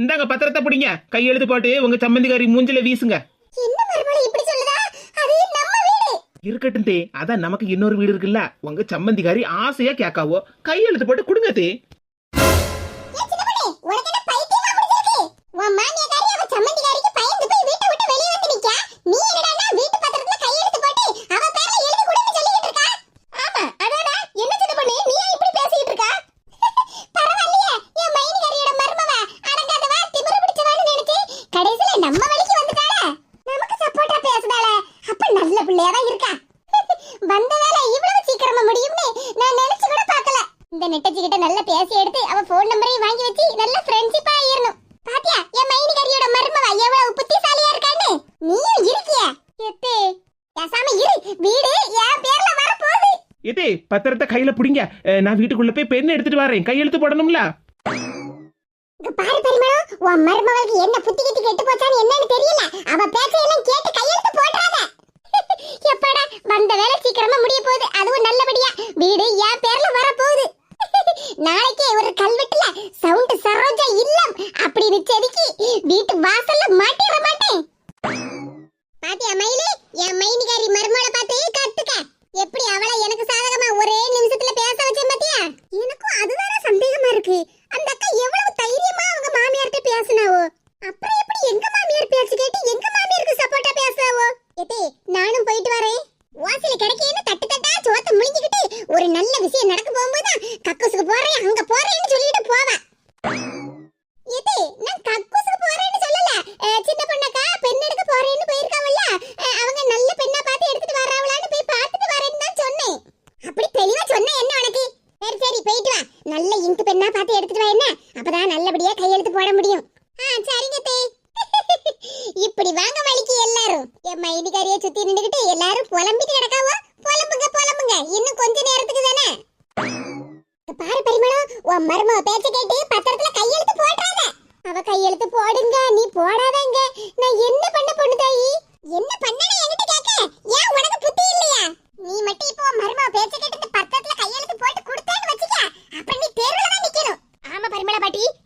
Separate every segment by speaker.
Speaker 1: இந்தாங்க பத்திரத்தை பிடிங்க. கையெழுத்து போட்டு உங்க சம்மந்திக்காரி மூஞ்சில வீசுங்க. இருக்கட்டும் தே அதான் நமக்கு இன்னொரு வீடு இருக்குல்ல. உங்க சம்மந்திக்காரி ஆசையா கேட்காவோ. கையெழுத்து போட்டு கொடுங்க தே.
Speaker 2: கடைசியில நம்ம வழிக்கு வந்துட்டாளே. நமக்கு சப்போர்ட்டா பேசுதாளே. அப்ப நல்ல பிள்ளையாதான் இருக்கா. வந்த வேலை இவ்வளவு சீக்கிரமா முடியும்னு நான் நினைச்சு கூட பார்க்கல. இந்த நெட்டச்சி கிட்ட நல்லா பேசி எடுத்து அவ போன் நம்பரையும் வாங்கி வச்சு நல்ல ஃப்ரெண்ட்ஷிப்பா ஆயிரணும். பாத்தியா என் மைனிகாரியோட மருமவ எவ்வளவு புத்திசாலியா இருக்கான்னு? நீயும் இருக்கிய. எத்தே பேசாம இரு. வீடு என் பேர்ல வர போகுது
Speaker 1: எதே பத்திரத்தை கையில பிடிங்க. நான் வீட்டுக்குள்ள போய் பெண் எடுத்துட்டு வரேன். கையெழுத்து போடணும்ல?
Speaker 2: உன் மருமகளுக்கு என்ன புத்தி கிட்டி கெட்டு போச்சான்னு என்னன்னு தெரியல. அவ பேச்சையெல்லாம் கேட்டு கையெழுத்து போடுறாத. எப்பாடா வந்த வேலை சீக்கிரமா முடிய போகுது. அதுவும் நல்லபடியா. வீடு என் பேர்ல வர போகுது நாளைக்கே ஒரு கல்வெட்டுல சவுண்ட் சரோஜா இல்லம் அப்படின்னு செதுக்கி வீட்டு வாசல்ல மாட்டிட மாட்டேன். பாத்தியா மயிலு? என் மைனிகாரி மருமகளை பார்த்து கத்துக்க. எப்படி அவளை எனக்கு சாதகமா ஒரே நிமிஷத்துல பேச வச்சேன் பாத்தியா? எனக்கும் அதுதானே சந்தேகமா இருக்கு. அந்த அக்கா எவ்வளவு தைரியமா அவங்க மாமியார்ட்ட பேசுனாவோ அப்புறம் எப்படி எங்க மாமியார் பேச்சு கேட்டு எங்க மாமியாருக்கு சப்போர்ட்டா பேசுறாவோ எத்தே நானும் போயிட்டு வரேன் வாசல கிடைக்கேன்னு தட்டு தட்டா சோத்த முழிஞ்சுக்கிட்டு ஒரு நல்ல விஷயம் நடக்க போகும்போது கக்கூசுக்கு போறேன் அங்க போறேன்னு சொல்லிட்டு போவேன் எத்தே நான் கக்கூசுக்கு போறேன்னு சொல்லல அஹ், சின்ன பொண்ணக்கா பெண் எடுக்க போறேன்னு போயிருக்காவல்ல அஹ், அவங்க நல்ல பெண்ணா பார்த்து எடுத்துட்டு வராவளான்னு போய் பார்த்துட்டு வரேன்னு தான் சொன்னேன் அப்படி தெளிவா சொன்ன என்ன உனக்கு சரி சரி போயிட்டு வா நல்ல இங்கு பெண்ணா பார்த்து அப்பதான் நல்லபடியா கையெழுத்து போட முடியும். ஆ சரிங்க தே. இப்படி வாங்க வலிக்கு எல்லாரும். என் மைனிகாரிய சுத்தி நின்னுகிட்டு எல்லாரும் புலம்பிட்டு கிடக்காவோ? புலம்புங்க புலம்புங்க. இன்னும் கொஞ்ச நேரத்துக்கு தானே? பாரு பரிமளம் உன் மருமக பேச்ச கேட்டு பத்திரத்துல கையெழுத்து போடுறாங்க. அவ கையெழுத்து போடுங்க நீ போடாதங்க. நான் என்ன பண்ண பொண்ணு தாயி? என்ன பண்ணனே என்கிட்ட கேட்க. ஏன் உனக்கு புத்தி இல்லையா? நீ மட்டும் இப்போ உன் மருமக பேச்ச கேட்டு பத்திரத்துல கையெழுத்து போட்டு கொடுத்தேன்னு வச்சுக்க. அப்ப நீ தேர்வுல தான் நிக்கணும்.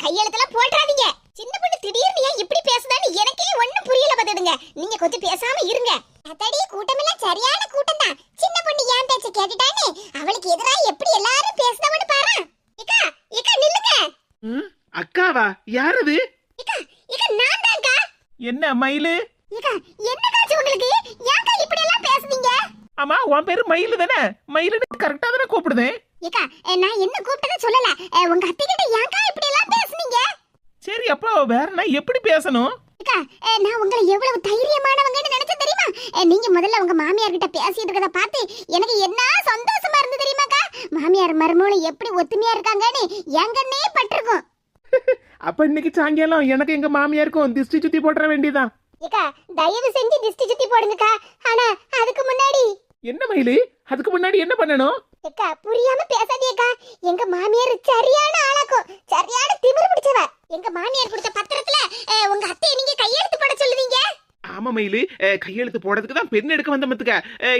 Speaker 2: கையெழுத்தெல்லாம் போடுறாதீங்க சின்ன பொண்ணு திடீர்னு ஏன் இப்படி பேசுதான்னு எனக்கே ஒண்ணும் புரியல பாத்துடுங்க நீங்க கொஞ்சம் பேசாம இருங்க. அத்தடி கூட்டமெல்லாம் சரியான கூட்டம் தான் சின்ன பொண்ணு ஏன் பேச்ச கேட்டுட்டான்னு? அவளுக்கு எதிரா எப்படி எல்லாரும் பேசுதவன்னு பாரு. இக்கா இக்கா நில்லுங்க.
Speaker 1: அக்காவா? யார் அது
Speaker 2: இக்கா இக்கா நான் தான்க்கா
Speaker 1: என்ன மயிலு?
Speaker 2: இக்கா என்னக்காச்சு உங்களுக்கு? ஏன்க்கா இப்படி எல்லாம் பேசுனீங்க?
Speaker 1: ஆமா உன் பேரு மயிலு தானே? மயிலுன்னு கரெக்டா தானே கூப்பிடுதேன்
Speaker 2: இக்கா நான் என்ன கூப்பிட்டதை சொல்லல. உங்க அத்தை கிட்ட ஏன்க்கா இப்படி
Speaker 1: அப்போ வேற நான் எப்படி பேசணும்?
Speaker 2: நான் உங்களை எவ்வளவு தைரியமானவங்கன்னு நினைச்சேன் தெரியுமா? நீங்க முதல்ல உங்க மாமியார் கிட்ட பேசிட்டு இருக்கத பார்த்து எனக்கு என்ன சந்தோஷமா இருந்து தெரியுமாக்கா மாமியார் மருமகளும் எப்படி ஒத்துமையா இருக்காங்கன்னு எங்கன்னே பட்டிருக்கும்.
Speaker 1: அப்ப இன்னைக்கு சாயங்காலம் எனக்கு எங்க மாமியாருக்கும் திஷ்டி சுத்தி போட்டுற வேண்டியதான்
Speaker 2: ஏக்கா தயவு செஞ்சு திஷ்டி சுத்தி போடுங்கக்கா. ஆனா அதுக்கு முன்னாடி.
Speaker 1: என்ன மயிலு? அதுக்கு முன்னாடி என்ன பண்ணணும்?
Speaker 2: ஏக்கா புரியாம பேசாதீக்கா எங்க மாமியார் சரியான மாமியார் கொடுத்த பத்திரத்துல உங்க அத்தையை நீங்க கையெழுத்து போட சொல்லுவீங்க?
Speaker 1: ஆமா மயிலு. கையெழுத்து போடுறதுக்கு தான் பெண் எடுக்க வந்த மத்துக்க.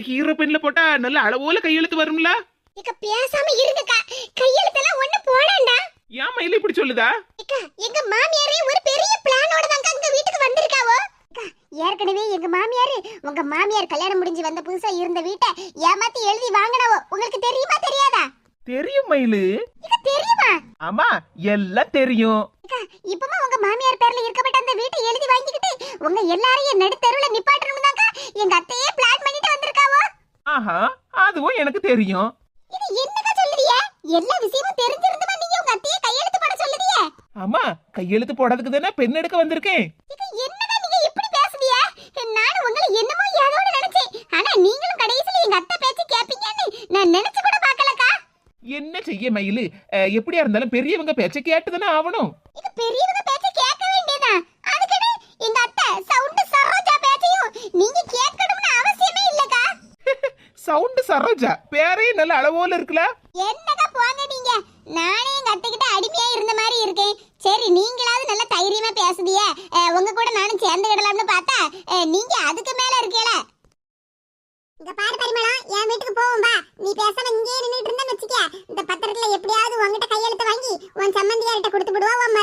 Speaker 1: ஹீரோ பெண்ல போட்டா நல்ல அளவோல கையெழுத்து வரும்ல?
Speaker 2: ஏக்கா பேசாம இருங்கக்கா. கையெழுத்தெல்லாம் ஒண்ணு போடாண்டா
Speaker 1: ஏன் மயிலு இப்படி சொல்லுதா?
Speaker 2: அக்கா எங்க மாமியாரே ஒரு பெரிய பிளானோட தாங்க அங்க வீட்டுக்கு வந்திருக்காவோ? ஏற்கனவே எங்க மாமியாரு உங்க மாமியார் கல்யாணம் முடிஞ்சு வந்த புதுசா இருந்த வீட்டை ஏமாத்தி எழுதி வாங்கினவோ? உங்களுக்கு தெரியுமா தெரியாதா?
Speaker 1: தெரியும் மயிலு.
Speaker 2: இக்க தெரியுமா?
Speaker 1: ஆமா எல்லாம் தெரியும்.
Speaker 2: இப்பமா உங்க மாமியார் பேர்ல இருக்கப்பட்ட அந்த வீட்டை எழுதி வாங்கிக்கிட்டு உங்க எல்லாரையும் நடுத்தருவுல நிப்பாட்டணும் தாங்க எங்க அத்தையே பிளான் பண்ணிட்டு வந்திருக்காவோ?
Speaker 1: ஆஹா அதுவும் எனக்கு தெரியும்.
Speaker 2: இது என்னக்கா சொல்லுறிய? எல்லா விஷயமும் தெரிஞ்சிருந்துமா நீங்க உங்க அத்தையை கையெழுத்து போட சொல்லுறிய?
Speaker 1: ஆமா கையெழுத்து போடுறதுக்கு தானே பெண் எடுக்க வந்திருக்கேன்.
Speaker 2: இது என்னடா நீங்க இப்படி பேசுறிய? நானும் உங்களை என்னமோ ஏதோன்னு நினைச்சேன். ஆனா நீங்களும் கடைசியில எங்க அத்தை பேச்சு கேப்பீங்கன்னு நான் நினைச்சு கூட
Speaker 1: என்ன செய்ய மயிலு? எப்படியா இருந்தாலும் பெரியவங்க பேச்ச கேட்டுதானே ஆகணும்
Speaker 2: இது பெரியவங்க பேச்சு கேட்க வேண்டியதா அதுக்குன்னு எங்க அத்தை சவுண்ட் சரோஜா பேச்சையும் நீங்க கேட்கணும்னு அவசியமே இல்லக்கா.
Speaker 1: சவுண்டு சரோஜா பேரே நல்ல அளவோல இருக்குல்ல?
Speaker 2: என்னக்கா போங்க நீங்க நானே எங்க அத்தை கிட்ட அடிமையா இருந்த மாதிரி இருக்கேன். சரி நீங்களாவது நல்ல தைரியமா பேசுதியே. உங்க கூட நானும் சேர்ந்துக்கிடலாம்னு பார்த்தா அஹ், நீங்க அதுக்கு மேல இருக்கீல. இங்க பாரு பரிமளம் என் வீட்டுக்கு போவோம் வா நீ பேசாம இங்கேயே நின்னுட்டு இருந்தா வச்சுக்க இந்த பத்திரத்துல எப்படியாவது உங்ககிட்ட கையெழுத்து வாங்கி உன் சம்பந்தியார்கிட்ட கொடுத்து விடுவா உன்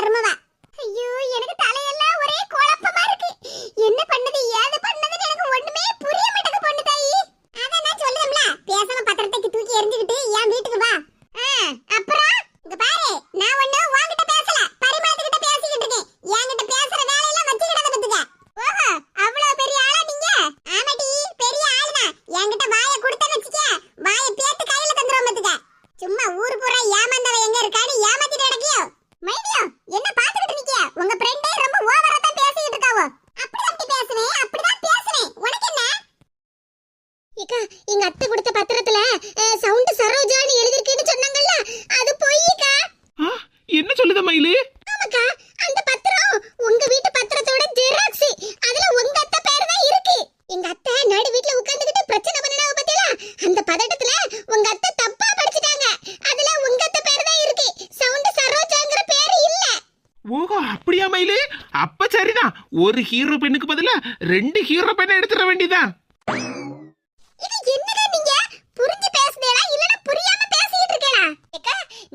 Speaker 1: சரிதான். ஒரு ஹீரோ பெண்ணுக்கு பதிலா ரெண்டு ஹீரோ பெண்ணை எடுத்துட வேண்டியதான்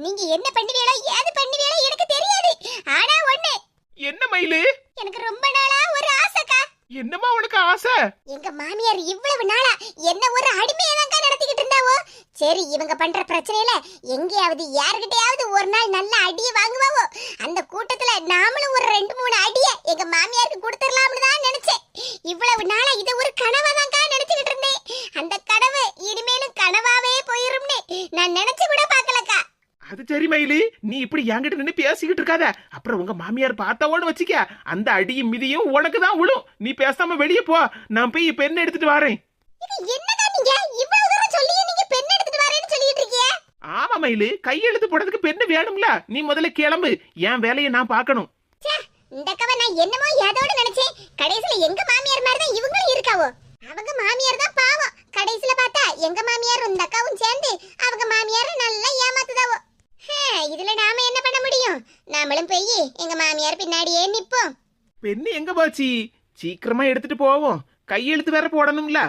Speaker 2: நீங்க? என்ன பண்ணுவீங்களோ ஏது பண்ணுவீங்களோ எனக்கு தெரியாது. ஆனா ஒண்ணு.
Speaker 1: என்ன மயிலு?
Speaker 2: எனக்கு ரொம்ப நாளா ஒரு ஆசைக்கா.
Speaker 1: என்னமா உனக்கு ஆசை?
Speaker 2: எங்க மாமியார் இவ்வளவு நாளா என்ன ஒரு அடிமையை தான் நடத்திக்கிட்டு இருந்தாவோ? சரி இவங்க பண்ற பிரச்சனையில எங்கேயாவது யாருகிட்டயாவது ஒரு நாள் நல்ல அடியை வாங்குவாவோ? அந்த கூட்டத்துல நாமளும் ஒரு ரெண்டு மூணு அடிய எங்க மாமியாருக்கு கொடுத்துடலாம்னு தான் நினைச்சேன். இவ்வளவு நாளா இதை ஒரு கனவா தான் நினைச்சுக்கிட்டு இருந்தேன். அந்த கனவு இனிமேலும் கனவாவே போயிரும்னு நான் நினைச்சு கூட பார்க்கலக்கா.
Speaker 1: அது சரி மயிலு. நீ இப்படி என்கிட்ட நின்னு பேசிக்கிட்டு இருக்காத. அப்புறம் உங்க மாமியார் பார்த்தாவோன்னு வச்சுக்க அந்த அடியும் மிதியும் உனக்கு தான் விழும் நீ பேசாம வெளியே போ. நான் போய் பெண் எடுத்துட்டு வரேன்?
Speaker 2: இது என்னடா நீங்க? இவ்வளவு தூரம் சொல்லியே நீங்க பெண் எடுத்துட்டு வரேன்னு சொல்லிட்டு இருக்கீங்க
Speaker 1: ஆமா மயிலு கையெழுத்து போடுறதுக்கு பெண்ணு வேணும்ல? நீ முதல்ல கிளம்பு. என் வேலையை நான் பார்க்கணும்.
Speaker 2: இந்த அக்காவை நான் என்னமோ ஏதோட நினைச்சேன். கடைசில எங்க மாமியார் மாதிரி தான் இவங்களும் இருக்காவோ? அவங்க மாமியார் தான் பாவம். கடைசில பார்த்தா எங்க மாமியார் இந்த அக்காவும் சேர்ந்து அவங்க மாமியார் நல்லா ஏமாத்துதாவோ? ஹே, இதுல நாம என்ன பண்ண முடியும்? நாமளும் போய் எங்க மாமியார் பின்னாடியே நிப்போம்.
Speaker 1: பெண்ணு எங்க போச்சு? சீக்கிரமா எடுத்துட்டு போவோம். கையெழுத்து வேற போடணும்ல.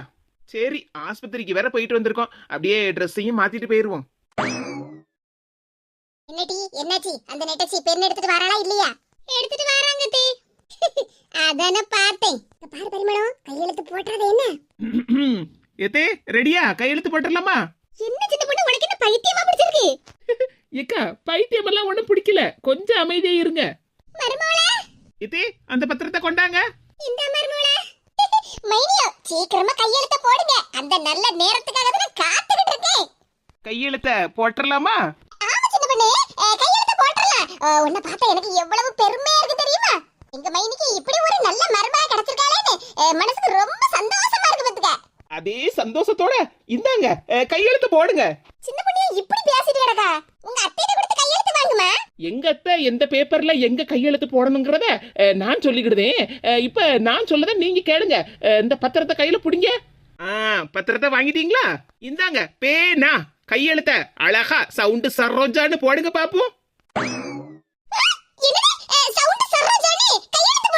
Speaker 1: சரி ஆஸ்பத்திரிக்கு வேற போயிட்டு வந்திருக்கோம். அப்படியே ட்ரெஸ்ஸையும் மாத்திட்டு போயிருவோம்.
Speaker 2: என்னடி என்னாச்சு? அந்த நெட்டச்சி பெண் எடுத்துட்டு வராளா இல்லையா? எடுத்துட்டு வராங்க தீ. அதானே பார்த்தேன். பாரு பரிமளம் கையெழுத்து போட்டாத என்ன?
Speaker 1: எத்தே ரெடியா? கையெழுத்து போட்டுடலாமா?
Speaker 2: என்ன சின்ன பொண்ணு உனக்கு என்ன பைத்தியமா பிடிச்சிருக்கு?
Speaker 1: ஏக்கா பைத்தியம் எல்லாம் ஒண்ணும் பிடிக்கல. கொஞ்சம் அமைதியா இருங்க.
Speaker 2: மருமகளே!
Speaker 1: எத்தே அந்த பத்திரத்தை கொண்டாங்க.
Speaker 2: இந்த மருமகளே! மைனியோ சீக்கிரமா கையெழுத்த போடுங்க. அந்த நல்ல நேரத்துக்காக தான் காத்துக்கிட்டு இருக்கேன்.
Speaker 1: கையெழுத்த போட்டுடலாமா?
Speaker 2: உன்னை பார்த்தா எனக்கு எவ்வளவு பெருமையா இருக்கு தெரியுமா? எங்க மைனிக்கு இப்படி ஒரு நல்ல மருமக கிடைச்சிருக்காளேன்னு மனசுக்கு ரொம்ப சந்தோஷமா இருக்கு பாத்துக்க
Speaker 1: அதே சந்தோஷத்தோட இந்தாங்க கையெழுத்து போடுங்க.
Speaker 2: சின்ன பொண்ணு இப்படி பேசிட்டு கிடக்கா? உங்க அத்தையிட்ட கொடுத்து கையெழுத்து வாங்குமா?
Speaker 1: எங்க அத்தை எந்த பேப்பர்ல எங்க கையெழுத்து போடணுங்கிறத நான் சொல்லிக்கிடுதேன். இப்ப நான் சொல்லத நீங்க கேளுங்க. இந்த பத்திரத்தை கையில புடிங்க. பத்திரத்தை வாங்கிட்டீங்களா? இந்தாங்க பேனா. கையெழுத்த அழகா சவுண்டு சரோஜான்னு போடுங்க பாப்போம்
Speaker 2: என்னது சவுண்ட் சரோஜானி கையெழுத்து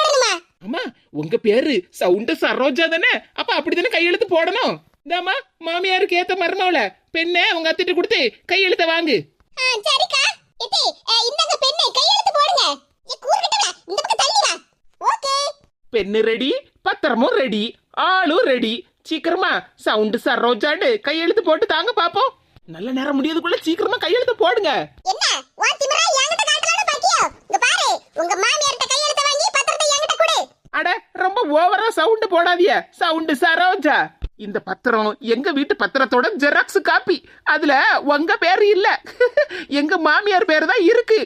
Speaker 1: ஆமா உங்க பேரு சவுண்டு சரோஜா தானே? அப்ப அப்படிதானே கையெழுத்து போடணும்? இந்தாமா மாமியாருக்கு ஏத்த மருமவள. பெண்ணை உங்க அத்திட்டு கொடுத்து கையெழுத்த வாங்கு.
Speaker 2: சரிக்கா. இத்தி இந்தங்க பெண்ணை கையெழுத்து போடுங்க. இந்த பக்கம் தள்ளி வா. ஓகே.
Speaker 1: பெண்ணு ரெடி பத்திரமும் ரெடி ஆளும் ரெடி. சீக்கிரமா சவுண்டு சரோஜான்னு கையெழுத்து போட்டு தாங்க பாப்போம். நல்ல நேரம் முடியதுக்குள்ள சீக்கிரமா கையெழுத்து போடுங்க.
Speaker 2: என்ன? உன் திமிரா என்கிட்ட காட்டலாம்னு பாக்கியோ இங்க பாரு உங்க மாமியார்ட்ட கையெழுத்து வாங்கி பத்திரத்தை என்கிட்ட கொடு
Speaker 1: அட ரொம்ப ஓவரா சவுண்டு போடாதிய சவுண்டு சரோஜா. இந்த பத்திரம் எங்க வீட்டு பத்திரத்தோட ஜெராக்ஸ் காப்பி. அதுல உங்க பேர் இல்ல. எங்க மாமியார் பேர் தான் இருக்கு.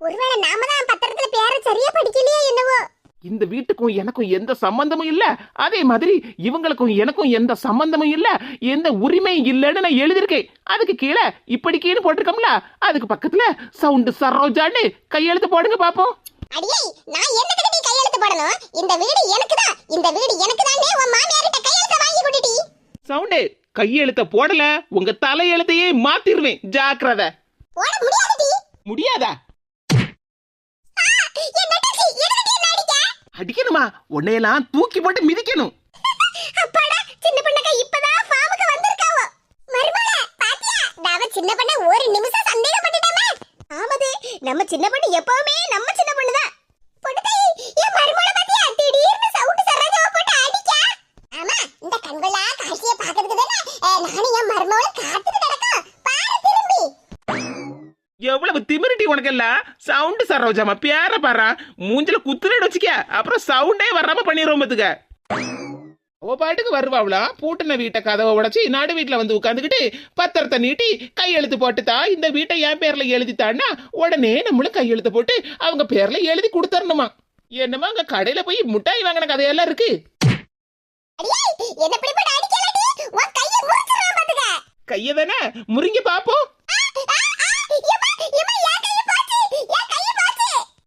Speaker 2: ஒருவேளை நாம தான் பத்திரத்துல பேரை சரியா படிக்கலையே என்னவோ.
Speaker 1: இந்த வீட்டுக்கும் எனக்கும் எந்த சம்பந்தமும் இல்ல. அதே மாதிரி இவங்களுக்கும் எனக்கும் எந்த சம்பந்தமும் இல்ல. எந்த உரிமையும் இல்லைன்னு நான் எழுதியிருக்கேன். அதுக்கு கீழே இப்படிக்கேன்னு போட்டிருக்கோம்ல அதுக்கு பக்கத்துல சவுண்டு சரோஜான்னு கையெழுத்து போடுங்க பாப்போம்.
Speaker 2: அடியே நான் என்னத்துக்கு நீ கையெழுத்து போடணும்? இந்த வீடு எனக்கு தான் இந்த வீடு எனக்கு தானே உன் மாமியார்ட்ட கையெழுத்து வாங்கி கொண்டுட்டி
Speaker 1: சவுண்டு கையெழுத்த போடல உங்க தலையெழுத்தையே மாத்திருவேன். ஜாக்கிரதை.
Speaker 2: போட முடியாதுடி.
Speaker 1: முடியாதா
Speaker 2: ஆ, என் நெட்டச்சி, எதுக்குடி என்ன அடிக்க?
Speaker 1: அடிக்கணுமா உன்னையெல்லாம் தூக்கி போட்டு மிதிக்கணும்
Speaker 2: அப்பாடா, சின்ன பொண்ணக்கா இப்பதான் ஃபார்முக்கு வந்திருக்காவோ. மருமகளே, பாத்தியா? நாம சின்ன பொண்ணை ஒரு நிமிஷம் சந்தேகப்பட்டுட்டோமே. ஆமாது, நம்ம சின்ன பொண்ணு எப்பவுமே நம்ம சின்ன பொண்ணுதான். பொண்ணுத்தாயி, என் மருமகளை பாத்தியா? திடீர்னு சவுண்டு சரோஜாவை போட்டு அடிக்க. ஆமா, இந்த கண்கொள்ளா காட்சியை பார்க்கறதுக்கு தானே, நானும் என் காத்துட்டு. பாரு திரும்பி.
Speaker 1: எவ்வளவு திமிரிட்டி உனக்கெல்லாம் சவுண்டு சரோஜாமா பேர பாரா. மூஞ்சில குத்துனு வச்சுக்க. அப்புறம் சவுண்டே வராம பண்ணிடுவோம் பாத்துக்க. அவ பாட்டுக்கு வருவாவளா? பூட்டின வீட்டை கதவை உடைச்சி நடு வீட்டுல வந்து உட்காந்துக்கிட்டு பத்திரத்தை நீட்டி கையெழுத்து போட்டுத்தா. இந்த வீட்டை என் பேர்ல எழுதித்தான்னா உடனே நம்மளும் கையெழுத்து போட்டு அவங்க பேர்ல எழுதி கொடுத்தரணுமா என்னமா அங்க கடையில போய் மிட்டாய் வாங்கின கதையெல்லாம் இருக்கு.
Speaker 2: அடியே, என்ன இப்படி போட்டு அடிக்கலடி? உன் கையை
Speaker 1: தானே? முறிங்க பாப்போம்.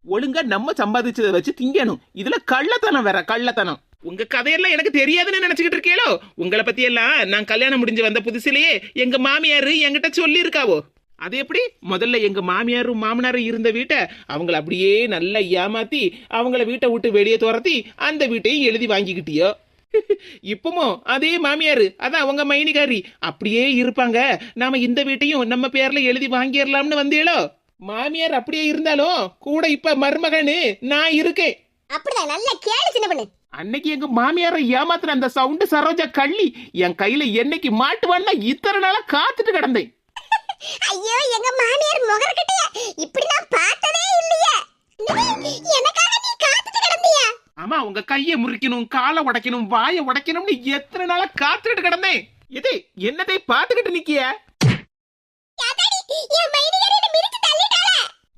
Speaker 1: ஒழுங்கா நம்ம சம்பாதிச்சதை வச்சு திங்கணும். இதுல கள்ளத்தனம் வேற கள்ளத்தனம். உங்க கதையெல்லாம் எனக்கு தெரியாதுன்னு நினைச்சுக்கிட்டு இருக்கேளோ உங்களை பத்தி எல்லாம் நான் கல்யாணம் முடிஞ்சு வந்த புதுசுலயே எங்க மாமியாரு என்கிட்ட சொல்லி இருக்காவோ அது எப்படி? முதல்ல எங்க மாமியாரும் மாமனாரும் இருந்த வீட்டை அவங்கள அப்படியே நல்லா ஏமாத்தி அவங்கள வீட்டை விட்டு வெளியே துரத்தி அந்த வீட்டையும் எழுதி வாங்கிக்கிட்டியோ? இப்பவும் அதே மாமியாரு அதான் அவங்க மைனிகாரி அப்படியே இருப்பாங்க. நாம இந்த வீட்டையும் நம்ம பேர்ல எழுதி வாங்கிடலாம்னு வந்தீங்களோ? மாமியார் அப்படியே இருந்தாலும் கூட இப்ப மருமகனு நான் இருக்கேன்.
Speaker 2: அப்படிதான் நல்லா கேளு சின்ன பொண்ணு.
Speaker 1: அன்னைக்கு எங்க மாமியாரை ஏமாத்துன அந்த சவுண்டு சரோஜா கள்ளி என் கையில என்னைக்கு மாட்டுவான்னா இத்தனை நாளா காத்துட்டு கிடந்தேன்.
Speaker 2: ஐயோ எங்க மாமியார் முகர்கிட்டயா இப்படி நான் பார்த்ததே இல்லையே? எனக்காக நீ காத்துட்டு கிடந்தியா?
Speaker 1: ஆமா உங்க கைய முறிக்கணும் காலை உடைக்கணும் வாயை உடைக்கணும்னு எத்தனை நாளா காத்துட்டு கிடந்தேன். இதே என்னதை பாத்துக்கிட்டு நிக்கிய?
Speaker 2: என் தள்ளிட்டாளே.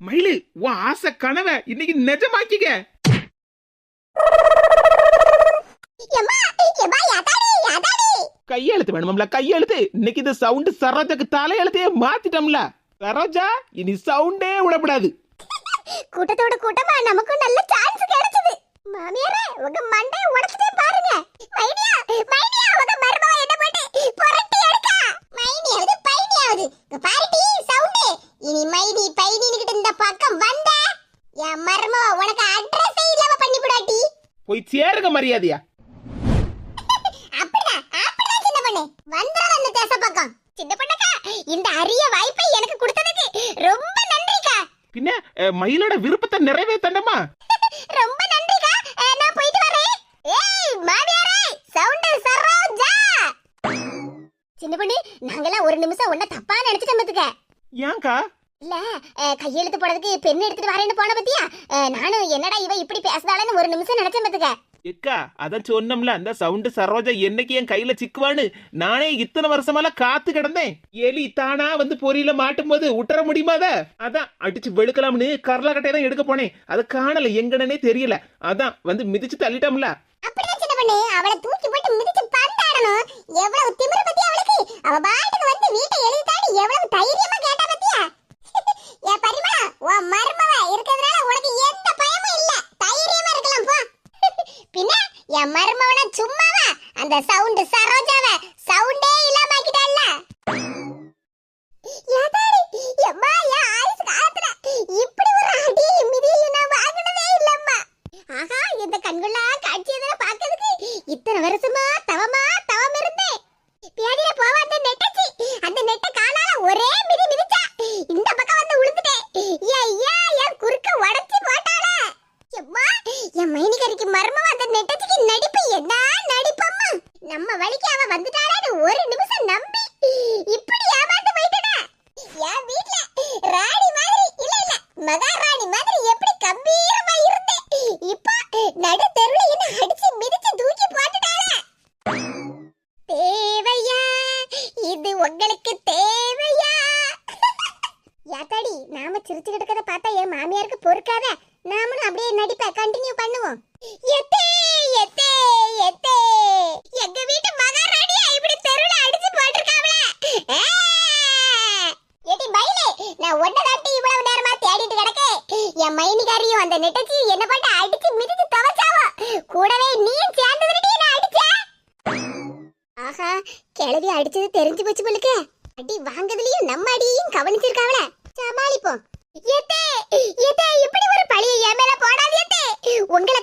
Speaker 1: மயிலு உன் ஆசை கனவை இன்னைக்கு நிஜமாக்கிக்க. கையெழுத்து வேணும்ல கையெழுத்து. இன்னைக்கு இந்த சவுண்டு சரோஜாக்கு தலையெழுத்தையே மாத்திட்டோம்ல. சரோஜா இனி சவுண்டே விடப்படாது.
Speaker 2: கூட்டத்தோட கூட்டமா நமக்கும் நல்ல சான்ஸ் கிடைச்சது. மாமியாரே உங்க மண்டைய உடைச்சிட்டே பாருங்க. மைனியா மைனியா உங்க மருமவ என்ன போட்டு புரட்டி பைனியாவது இங்க பாருடி சவுண்ட் இனி மைனி பைனின்னுகிட்ட இந்த பக்கம் வந்த என் மருமவ உனக்கு அட்ரஸே இல்லாம பண்ணி போடாட்டி
Speaker 1: போய் சேருங்க மரியாதையா.
Speaker 2: அப்படிதான் அப்படிதான் சின்ன பொண்ணு வந்துடும் அந்த தேச பக்கம். சின்ன பொண்ணுக்கா இந்த அரிய வாய்ப்பை எனக்கு கொடுத்ததுக்கு ரொம்ப நன்றிக்கா.
Speaker 1: பின்ன மயிலோட விருப்பத்தை நிறைவேத்தண்டமா
Speaker 2: ரொம்ப நன்றிக்கா நான் போயிட்டு வரேன். ஏய் மாமியாரே சவுண்ட் சரோஜா. சின்ன பொண்ணு நாங்கெல்லாம் ஒரு நிமிஷம் உன்ன தப்பா நினைச்சிட்டோம் பாத்துக்க
Speaker 1: ஏன்க்கா
Speaker 2: இல்ல கையெழுத்து போடுறதுக்கு பெண் எடுத்துட்டு வரேன்னு போன பத்தியா? நானும் என்னடா இவ இப்படி பேசுதாளன்னு ஒரு நிமிஷம் நினைச்சேன் பாத்துக்க.
Speaker 1: எக்கா அதான் சொன்னோம்ல அந்த சவுண்டு சரோஜா என்னைக்கு என் கையில சிக்குவான்னு? நானே இத்தனை வருஷமால காத்து கிடந்தேன். எலி தானா வந்து பொரியல மாட்டும் போது விட்டுற முடியுமா அத? அதான் அடிச்சு வெளுக்கலாம்னு கரலாக்கட்டையை தான் எடுக்க போனேன். அது காணல எங்கனே தெரியல. அதான் வந்து மிதிச்சு தள்ளிட்டோம்ல.
Speaker 2: அப்படிதான் சின்ன பொண்ணு அவளை தூக்கி போட்டு மிதிச்சு பந்தாடணும். எவ்வளவு திமிரு பத்தி அவளுக்கு அவ பாட்டுக்கு வந்து வீட்டை எழுதி எவ்வளவு தைரியமா கேட்டா பத்தியா? ஏ பரிமா உன் மருமவ இருக்கிறதுனால உனக்கு எந்த பயமும் இல்ல. தைரியமா இருக்கலாம் போ. பின்ன என் மருமவன சும்மாவா? அந்த சவுண்ட் சரோஜ சவுண்டே இல்லாம ஆக்கிட்டால ஏதாடி எம்மா யா ஆயுஸ் காத்துற இப்படி ஒரு அடி மிதியை நான் வாங்கினதே இல்லம்மா ஆஹா இந்த கண்கொள்ளா காட்சி எதனா பாக்கிறதுக்கு இத்தனை வருஷமா தவமா தவம் இருந்தேன் பேடியில போவ அந்த நெட்டச்சி அந்த நெட்ட காலால ஒரே மிதி மிதிச்சா இந்த பக்கம் வந்து விழுந்துட்டேன் ஐயா என் குறுக்க உடைச்சி போட்டாளே எம்மா என் மைனிகரிக்கு மர்மம் அந்த நெட்டச்சிக்கு நடிப்பு என்ன நடிப்பம்மா நம்ம வழிக்கு அவ வந்துட்டாளேன்னு ஒரு நிமிஷம் நம்பி இப்படி ஏமாந்து போயிட்டடா என் வீட்ல ராணி மாதிரி இல்ல இல்ல மகாராணி மாதிரி எப்படி கம்பீரமா இருந்தேன் இப்ப நடு தெருவுல என்ன அடிச்சு மிதிச்சு தூக்கி போட்டுட்டாளே தேவையா இது உங்களுக்கு தேவையா யாத்தாடி நாம பார்த்தா என் மாமியாருக்கு பொறுக்காத. நாமளும் அப்படியே நடிப்ப கண்டினியூ பண்ணுவோம். எத்தே எத்தே எத்தே. எங்க வீட்டு மகாராணியா இப்படி தெருல அடிச்சு போட்டிருக்காவல ஏடி மயிலே நான் ஒன்ன தாட்டி இவ்வளவு நேரமா தேடிட்டு கிடக்கேன். என் மைனிகாரியும் அந்த நெட்டச்சி என்ன பாட்டு அடிச்சு மிதிச்சு தவச்சாவோ கூடவே நீயும் சேர்ந்து நான் அடிச்ச. ஆஹா கிளவி அடிச்சது தெரிஞ்சு போச்சு போலுக்கு. அடி வாங்குறதுலயும் நம்ம அடியையும் கவனிச்சிருக்காவல சமாளிப்போம். எத்தே இப்படி ஒரு பழிய என் மேல போடாது எத்தே. உங்களை